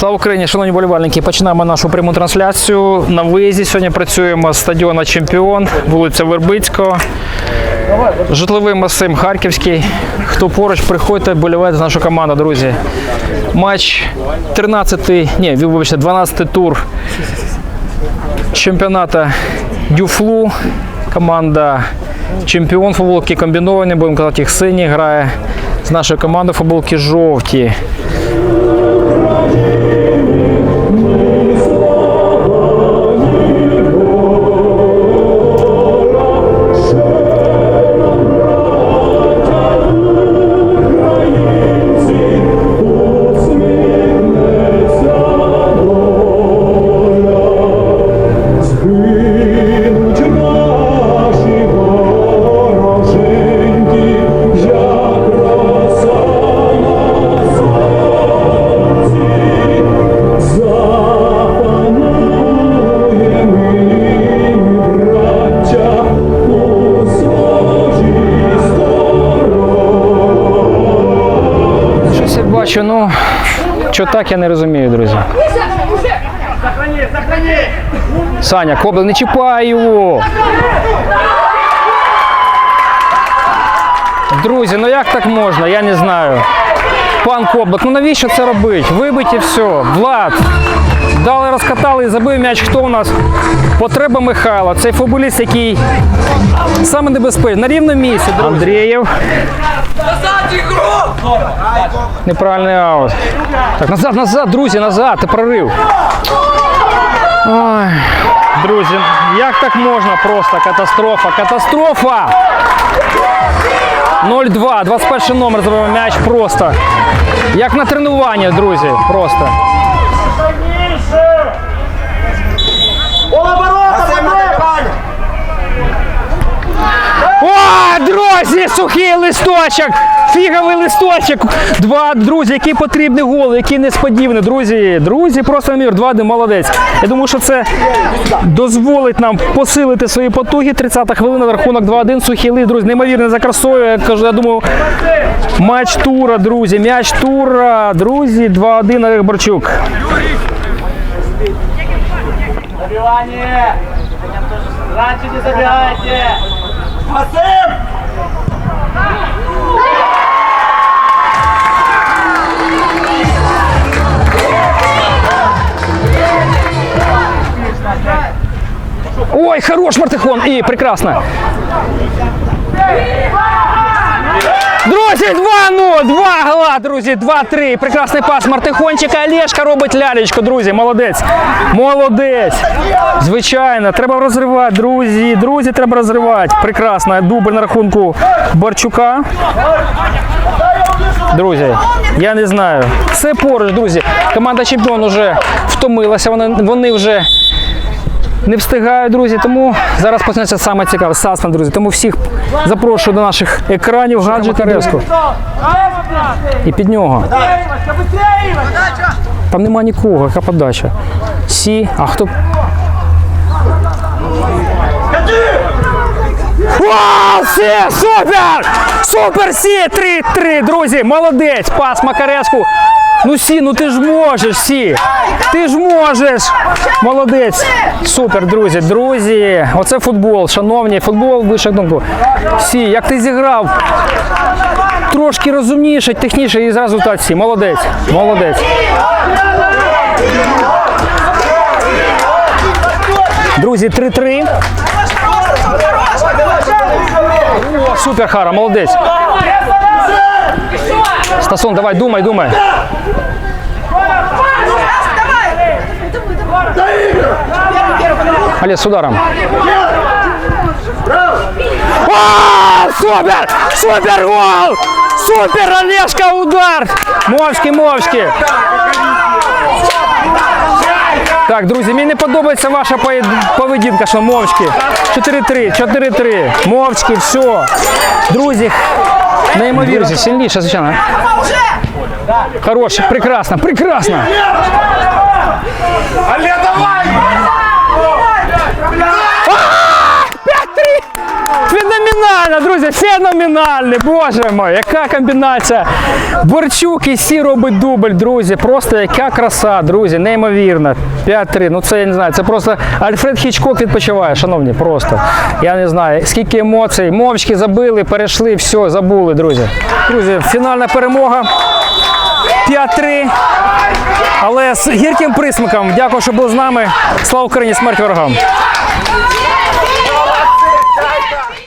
Слава Україні, шановні болівальники. Починаємо нашу пряму трансляцію. На виїзді сьогодні працюємо з стадіона Чемпіон, вулиця Вербицького. Житловий масив Харківський. Хто поруч, приходьте, болівайте за нашу команду, друзі. Матч 13-й, ні, вибачте, 12-й тур чемпіоната Дюфлу. Команда чемпіон футболки комбіновані, будемо казати, їх сині грає з нашою командою футболки жовті. Бачу, ну що так я не розумію, друзі. Саня, Кобла, не чіпай його! Друзі, ну як так можна? Я не знаю. Пан Коблик, ну навіщо це робити? Вибить і все. Влад. Дали, розкатали і забив м'яч. Хто у нас? Потреба Михайла. Цей футболіст, який саме небезпечний. На рівному місці. друзі. Андрієв. Неправильний аут. Так, назад, назад, друзі, назад, ти прорив. Ой, друзі, як так можна просто? Катастрофа, катастрофа! 0-2, 21 номер забив м'яч просто. Як на тренування, друзі, просто. О, друзі, сухий листочок! Фіговий листочок! Два, друзі, який потрібний гол, який несподіваний. Друзі, друзі, просто мір, два молодець. Я думаю, що це дозволить нам посилити свої потуги. 30-та хвилина, рахунок 2-1, сухий лист, друзі, неймовірний за красою. Я кажу, я думаю, матч тура, друзі, м'яч тура, друзі, 2-1 Олег Борчук. Забивание! Раньше не забегайте! Максим! Ой, хорош Мартихон! І прекрасно. Друзі, 2-0, 2 гола, друзі, 2-3. Прекрасний пас Мартихончика. Олешка робить лялечку, друзі. Молодець. Молодець. Звичайно, треба розривати, друзі. Друзі, треба розривати. Прекрасно. Дубль на рахунку Барчука. Друзі, я не знаю. Все поруч, друзі. Команда чемпіон вже втомилася. Вони, вони вже не встигаю, друзі. Тому зараз почнеться саме цікаве. Сасна, друзі. Тому всіх запрошую до наших екранів гаджет Резко. І під нього. Там нема нікого, яка подача. Сі, а хто. Вау, Сі, супер! Супер Сі! 3-3, друзі, молодець, пас Макареску. Ну Сі, ну ти ж можеш, Сі. Ти ж можеш. Молодець. Супер, друзі. Друзі, оце футбол. Шановні, футбол вище думку. Сі, як ти зіграв? Трошки розумніше, техніше і зразу так Сі. Молодець. Молодець. Друзі, 3-3. О, супер, Хара, молодець. Стасон, давай, думай, думай. Олег, с ударом. А, супер! Супер гол! Супер, Олежка, удар! Мовчки, мовчки. Так, друзі, мені не подобається ваша поєд- поведінка, що мовчки. 4-3, 4-3. Мовчки, все. Друзі, неймовірно. Друзі, сильніше, звичайно. Хороше, прекрасно, прекрасно. Але давай! 5-3! Феноменально, друзі, феноменальний, боже мой, яка комбінація. Борчук і Сі робить дубль, друзі. Просто яка краса, друзі, неймовірно. 5-3. Ну це я не знаю. Це просто Альфред Хічкок відпочиває, шановні. Просто. Я не знаю, скільки емоцій. Мовчки забили, перейшли, все, забули, друзі. Друзі, фінальна перемога. 5-3. Але з гірким присмаком. Дякую, що були з нами. Слава Україні, смерть ворогам.